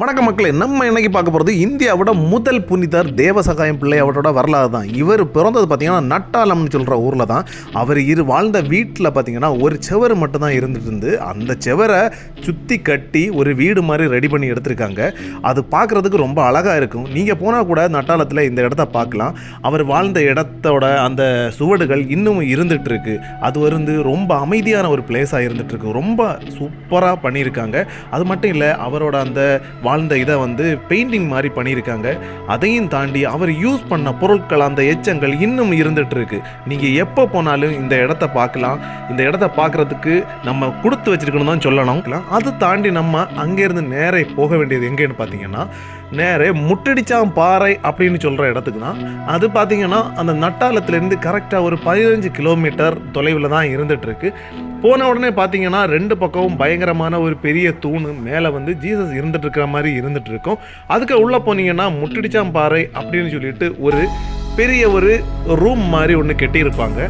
வணக்க மக்களே நம்ம இன்னைக்கு பார்க்க போகிறது இந்தியாவோட முதல் புனிதர் தேவசகாயம் பிள்ளை அவரோட வரலாறு தான். இவர் பிறந்தது பார்த்தீங்கன்னா நட்டாலம்னு சொல்கிற ஊரில் தான். அவர் இரு வாழ்ந்த வீட்டில் பார்த்தீங்கன்னா ஒரு செவர் மட்டும்தான் இருந்துட்டு இருந்து அந்த செவரை சுற்றி கட்டி ஒரு வீடு மாதிரி ரெடி பண்ணி எடுத்திருக்காங்க. அது பார்க்குறதுக்கு ரொம்ப அழகாக இருக்கும். நீங்கள் போனால் கூட நட்டாலத்தில் இந்த இடத்த பார்க்கலாம். அவர் வாழ்ந்த இடத்தோட அந்த சுவடுகள் இன்னும் இருந்துகிட்டு இருக்கு. அது வந்து ரொம்ப அமைதியான ஒரு பிளேஸாக இருந்துகிட்ருக்கு இருக்கு. ரொம்ப சூப்பராக பண்ணியிருக்காங்க. அது மட்டும் இல்லை அவரோட அந்த வாழ்ந்த இதை வந்து பெயிண்டிங் மாதிரி பண்ணியிருக்காங்க. அதையும் தாண்டி அவர் யூஸ் பண்ண பொருட்கள் அந்த எச்சங்கள் இன்னும் இருந்துட்டு இருக்கு நீங்கள் எப்போ போனாலும் இந்த இடத்த பார்க்கலாம். இந்த இடத்த பார்க்குறதுக்கு நம்ம கொடுத்து வச்சிருக்கணும் தான் சொல்லணும். அது தாண்டி நம்ம அங்கேருந்து நேரே போக வேண்டியது எங்கேன்னு பார்த்தீங்கன்னா நேரே முட்டடிச்சாம் பாறை அப்படின்னு சொல்கிற இடத்துக்கு தான். அது பார்த்தீங்கன்னா அந்த நட்டாளத்துலேருந்து கரெக்டாக ஒரு பதினஞ்சு கிலோமீட்டர் தொலைவில் தான் இருந்துகிட்ருக்கு. போன உடனே பார்த்தீங்கன்னா ரெண்டு பக்கமும் பயங்கரமான ஒரு பெரிய தூண் மேலே வந்து ஜீசஸ் இருந்துட்டு இருக்கிற மாதிரி இருந்துட்டு இருக்கும் அதுக்கு உள்ளே போனீங்கன்னா முட்டிடிச்சாம் பாறை அப்படின்னு சொல்லிட்டு ஒரு பெரிய ஒரு ரூம் மாதிரி ஒன்று கட்டியிருப்பாங்க.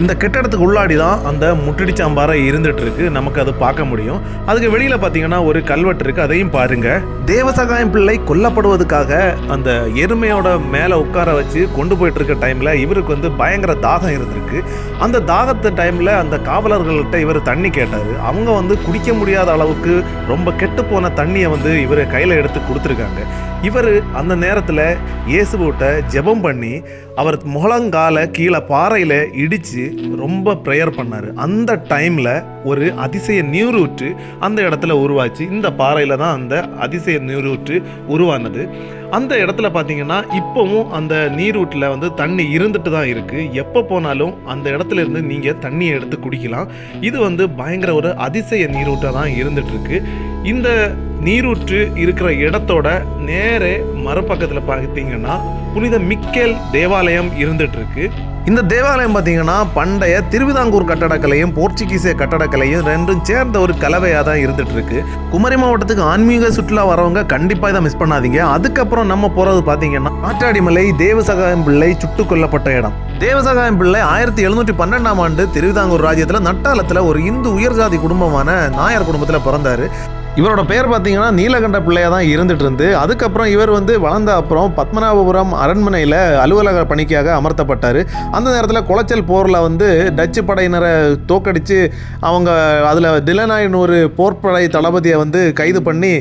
இந்த கட்டடத்துக்கு உள்ளாடி தான் அந்த முட்டடிச்சாம்பாறை இருந்துட்டு இருக்கு நமக்கு அது பார்க்க முடியும். அதுக்கு வெளியில பார்த்தீங்கன்னா ஒரு கல்வெட்டு இருக்கு. அதையும் பாருங்க. தேவசகாயம் பிள்ளை கொல்லப்படுவதற்காக அந்த எருமையோட மேலே உட்கார வச்சு கொண்டு போயிட்டு இருக்க டைம்ல இவருக்கு வந்து பயங்கர தாகம் இருந்திருக்கு. அந்த தாகத்து டைம்ல அந்த காவலர்கள்ட்ட இவர் தண்ணி கேட்டாரு. அவங்க வந்து குடிக்க முடியாத அளவுக்கு ரொம்ப கெட்டு போன தண்ணியை வந்து இவர் கையில் எடுத்து கொடுத்துருக்காங்க. இவர் அந்த நேரத்தில் இயேசுவோட்ட ஜெபம் பண்ணி அவர் முழங்கால கீழே பாறையில் இடித்து ரொம்ப ப்ரேயர் பண்ணார். அந்த டைமில் ஒரு அதிசய நீரூற்று அந்த இடத்துல உருவாச்சு. இந்த பாறையில் தான் அந்த அதிசய நீரூற்று உருவானது. அந்த இடத்துல பார்த்தீங்கன்னா இப்போவும் அந்த நீரூட்டில் வந்து தண்ணி இருந்துட்டு தான் இருக்குது எப்போ போனாலும் அந்த இடத்துல இருந்து நீங்கள் தண்ணியை எடுத்து குடிக்கலாம். இது வந்து பயங்கர ஒரு அதிசய நீரூட்டாக தான் இருந்துகிட்ருக்கு இந்த நீரூற்று இருக்கிற இடத்தோட நேரே மறுபக்கத்தில் பார்த்தீங்கன்னா புனித மிக்கேல் தேவாலயம் இருந்துட்டு இருக்கு இந்த தேவாலயம் பார்த்தீங்கன்னா பண்டைய திருவிதாங்கூர் கட்டடக்கலையும் போர்ச்சுகீசிய கட்டடக்கலையும் ரெண்டும் சேர்ந்த ஒரு கலவையாக தான் இருந்துட்டு இருக்கு குமரி மாவட்டத்துக்கு ஆன்மீக சுற்றுலா வரவங்க கண்டிப்பாக இதை மிஸ் பண்ணாதீங்க. அதுக்கப்புறம் நம்ம போகிறது பார்த்தீங்கன்னா ஆற்றாடிமலை தேவசகாயம் பிள்ளை சுட்டுக் கொல்லப்பட்ட இடம். தேவசகாயம் பிள்ளை ஆயிரத்தி எழுநூற்றி பன்னெண்டாம் ஆண்டு திருவிதாங்கூர் ராஜ்யத்தில் நட்டாலத்தில் ஒரு இந்து உயர்ஜாதி குடும்பமான நாயர் குடும்பத்தில் பிறந்தாரு. இவரோட பெயர் பார்த்தீங்கன்னா நீலகண்ட பிள்ளையாக தான் இருந்துட்டு இருந்து அதுக்கப்புறம் இவர் வந்து வளர்ந்த அப்புறம் பத்மநாபபுரம் அரண்மனையில் அலுவலக பணிக்காக அமர்த்தப்பட்டார். அந்த நேரத்தில் குளச்சல் போரில் வந்து டச்சு படையினரை தோக்கடித்து அவங்க அதில் திலனாயின் ஒரு போர்ப்படை தளபதியை வந்து கைது பண்ணி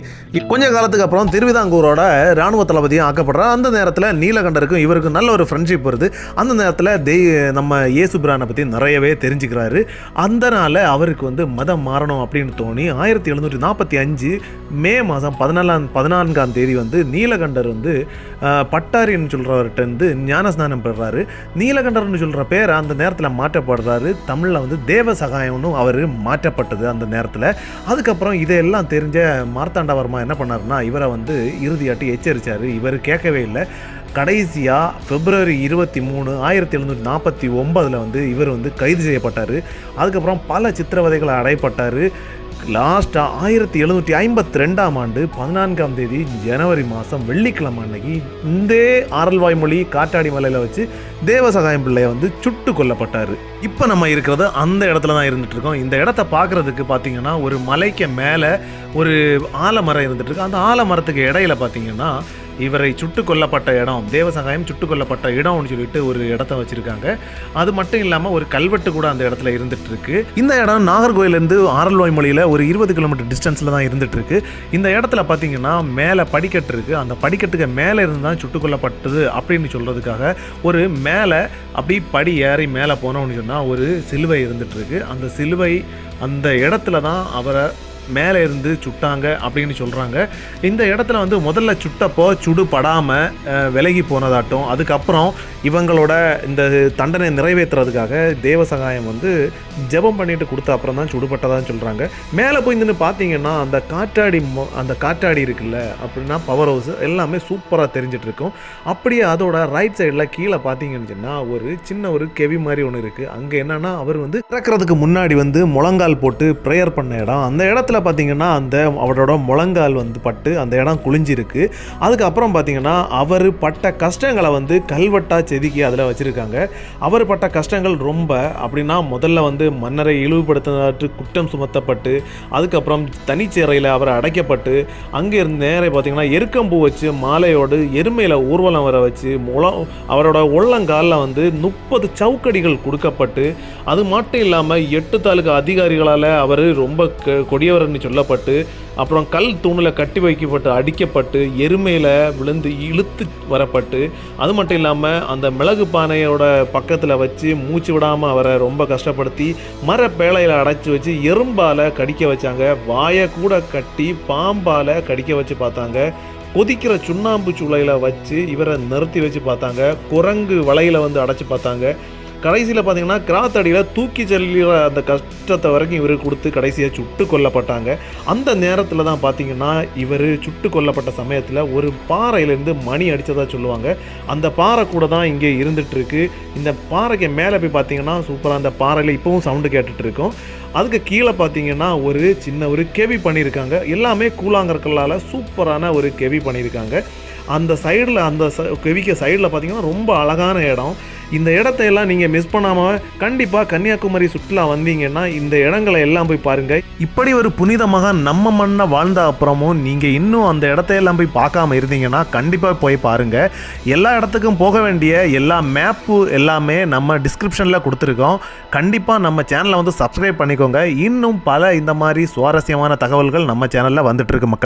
கொஞ்ச காலத்துக்கு அப்புறம் திருவிதாங்கூரோட இராணுவ தளபதியும் ஆக்கப்படுறார். அந்த நேரத்தில் நீலகண்டருக்கும் இவருக்கும் நல்ல ஒரு ஃப்ரெண்ட்ஷிப் வருது. அந்த நேரத்தில் தெய் நம்ம இயேசு பிரானை பற்றி நிறையவே தெரிஞ்சுக்கிறாரு. அதனால அவருக்கு வந்து மதம் மாறணும் அப்படின்னு தோணி ஆயிரத்தி எழுநூற்றி நாற்பத்தி அஞ்சு மே மாதம் பதினாலாம் பதினான்காம் தேதி வந்து நீலகண்டர் வந்து பட்டாரின்னு சொல்கிறவர்கிட்ட வந்து ஞானஸ்நானம் பெறுறாரு. நீலகண்டர்னு சொல்கிற பேர் அந்த நேரத்தில் மாற்றப்படுறாரு. தமிழில் வந்து தேவ சகாயம்னு அவர் மாற்றப்பட்டது அந்த நேரத்தில். அதுக்கப்புறம் இதையெல்லாம் தெரிஞ்ச மார்த்தாண்டவர்மா என்ன பண்ணார்னா இவரை வந்து இறுதியாட்டி எச்சரித்தார் இவர் கேட்கவே இல்லை. கடைசியாக பிப்ரவரி இருபத்தி மூணு ஆயிரத்தி எழுநூற்றி நாற்பத்தி ஒம்பதில் வந்து இவர் வந்து கைது செய்யப்பட்டார். அதுக்கப்புறம் பல சித்திரவதைகளை அடைப்பட்டார். லாஸ்ட்டாக ஆயிரத்தி எழுநூற்றி ஐம்பத்தி ரெண்டாம் ஆண்டு பதினான்காம் தேதி ஜனவரி மாதம் வெள்ளிக்கிழமை அன்னைக்கு இந்த ஆரல்வாய்மொழி காட்டாடி மலையில் வச்சு தேவசகாயம் பிள்ளைய வந்து சுட்டு கொல்லப்பட்டார். இப்போ நம்ம இருக்கிறது அந்த இடத்துல தான் இருந்துட்டு இருக்கோம். இந்த இடத்த பார்க்குறதுக்கு பார்த்தீங்கன்னா ஒரு மலைக்கு மேலே ஒரு ஆலமரம் இருந்துட்டு இருக்கு. அந்த ஆலமரத்துக்கு இடையில பார்த்தீங்கன்னா இவரை சுட்டு கொல்லப்பட்ட இடம் தேவசகாயம் சுட்டு கொல்லப்பட்ட இடம்னு சொல்லிட்டு ஒரு இடத்த வச்சிருக்காங்க. அது மட்டும் இல்லாமல் ஒரு கல்வெட்டு கூட அந்த இடத்துல இருந்துட்டு இருக்கு இந்த இடம் நாகர்கோயிலேருந்து ஆரல்வாய் மொழியில் ஒரு இருபது கிலோமீட்டர் டிஸ்டன்ஸில் தான் இருந்துட்டு இருக்கு இந்த இடத்துல பார்த்தீங்கன்னா மேலே படிக்கட்டு இருக்கு. அந்த படிக்கட்டுக்கு மேலே இருந்து தான் சுட்டு கொல்லப்பட்டது அப்படின்னு சொல்கிறதுக்காக ஒரு மேலே அப்படி படி ஏறி மேலே போனோம்னு சொன்னால் ஒரு சிலுவை இருந்துட்டு இருக்கு அந்த சிலுவை அந்த இடத்துல தான் அவரை மேலே இருந்து சுட்டாங்க அப்படின்னு சொல்கிறாங்க இந்த இடத்துல வந்து முதல்ல சுட்டப்போ சுடு படாமல் விலகி போனதாட்டும். அதுக்கப்புறம் இவங்களோட இந்த தண்டனை நிறைவேற்றுறதுக்காக தேவசகாயம் வந்து ஜெபம் பண்ணிட்டு கொடுத்த அப்புறம் தான் சுடுபட்டதான்னு சொல்கிறாங்க மேலே போய் நின்று பார்த்தீங்கன்னா அந்த காற்றாடி அந்த காற்றாடி இருக்குல்ல அப்படின்னா பவர் ஹவுஸ் எல்லாமே சூப்பராக தெரிஞ்சிட்ருக்கும். அப்படியே அதோட ரைட் சைடில் கீழே பார்த்தீங்கன்னு சொன்னால் ஒரு சின்ன ஒரு கெவி மாதிரி ஒன்று இருக்குது அங்கே என்னென்னா அவர் வந்து இறக்குறதுக்கு முன்னாடி வந்து முழங்கால் போட்டு ப்ரேயர் பண்ண இடம். அந்த இடத்துல பார்த்தீங்கன்னா அந்த அவரோட முழங்கால் வந்து பட்டு அந்த இடம் குளிஞ்சிருக்கு. அதுக்கப்புறம் பார்த்தீங்கன்னா அவர் பட்ட கஷ்டங்களை வந்து கல்வெட்டாக செதுக்கி அதில் வச்சுருக்காங்க. அவர் பட்ட கஷ்டங்கள் ரொம்ப அப்படின்னா முதல்ல வந்து மன்னரை இழிவுபடுத்தினதாட்டு குற்றம் சுமத்தப்பட்டு அதுக்கப்புறம் தனிச்சேரையில் அவர் அடைக்கப்பட்டு அங்கே இருந்து நேரே பார்த்தீங்கன்னா எருக்கம்பூ வச்சு மாலையோடு எருமையில் ஊர்வலம் வர வச்சு முளம் அவரோட உள்ளங்காலில் வந்து முப்பது சவுக்கடிகள் கொடுக்கப்பட்டு அது மட்டும் இல்லாமல் எட்டு தாலுக்கு அதிகாரிகளால் அவர் ரொம்ப கொடியவர் கொடியவர்னு சொல்லப்பட்டு அப்புறம் கல் தூணில் கட்டி வைக்கப்பட்டு அடிக்கப்பட்டு எருமையில் விழுந்து இழுத்து வரப்பட்டு அது மட்டும் இல்லாமல் அந்த மிளகு பானையோட பக்கத்தில் வச்சு மூச்சு விடாமல் அவரை ரொம்ப கஷ்டப்படுத்தி மர பேழையில் அடைச்சி வச்சு எறும்பால் கடிக்க வச்சாங்க. வாயை கூட கட்டி பாம்பால் கடிக்க வச்சு பார்த்தாங்க. கொதிக்கிற சுண்ணாம்பு சூளையில் வச்சு இவரை நிறுத்தி வச்சு பார்த்தாங்க. குரங்கு வலையில் வந்து அடைச்சி பார்த்தாங்க. கடைசியில் பார்த்தீங்கன்னா கிராத்தடியில் தூக்கி செல்லுற அந்த கஷ்டத்தை வரைக்கும் இவர் கொடுத்து கடைசியாக சுட்டு கொல்லப்பட்டாங்க. அந்த நேரத்தில் தான் பார்த்தீங்கன்னா இவர் சுட்டு கொல்லப்பட்ட சமயத்தில் ஒரு பாறையிலேருந்து மணி அடித்ததாக சொல்லுவாங்க. அந்த பாறை கூட தான் இங்கே இருந்துகிட்ருக்கு இந்த பாறைக்கு மேலே போய் பார்த்தீங்கன்னா சூப்பராக அந்த பாறையில் இப்போவும் சவுண்டு கேட்டுட்ருக்கோம் அதுக்கு கீழே பார்த்தீங்கன்னா ஒரு சின்ன ஒரு கெவி பண்ணியிருக்காங்க எல்லாமே கூழாங்கற்களால் சூப்பரான ஒரு கெவி பண்ணியிருக்காங்க அந்த சைடில் அந்த ச கெவிக்க சைடில் பார்த்தீங்கன்னா ரொம்ப அழகான இடம். இந்த இடத்தையெல்லாம் நீங்கள் மிஸ் பண்ணாமல் கண்டிப்பாக கன்னியாகுமரி சுற்றுலா வந்தீங்கன்னா இந்த இடங்களை எல்லாம் போய் பாருங்கள் இப்படி ஒரு புனிதமாக நம்ம மண்ணை வாழ்ந்த அப்புறமும் நீங்கள் இன்னும் அந்த இடத்தையெல்லாம் போய் பார்க்காம இருந்தீங்கன்னா கண்டிப்பாக போய் பாருங்கள் எல்லா இடத்துக்கும் போக வேண்டிய எல்லா மேப்பு எல்லாமே நம்ம டிஸ்கிரிப்ஷனில் கொடுத்துருக்கோம். கண்டிப்பாக நம்ம சேனலை வந்து சப்ஸ்கிரைப் பண்ணிக்கோங்க. இன்னும் பல இந்த மாதிரி சுவாரஸ்யமான தகவல்கள் நம்ம சேனலில் வந்துட்டு இருக்கு மக்கள்.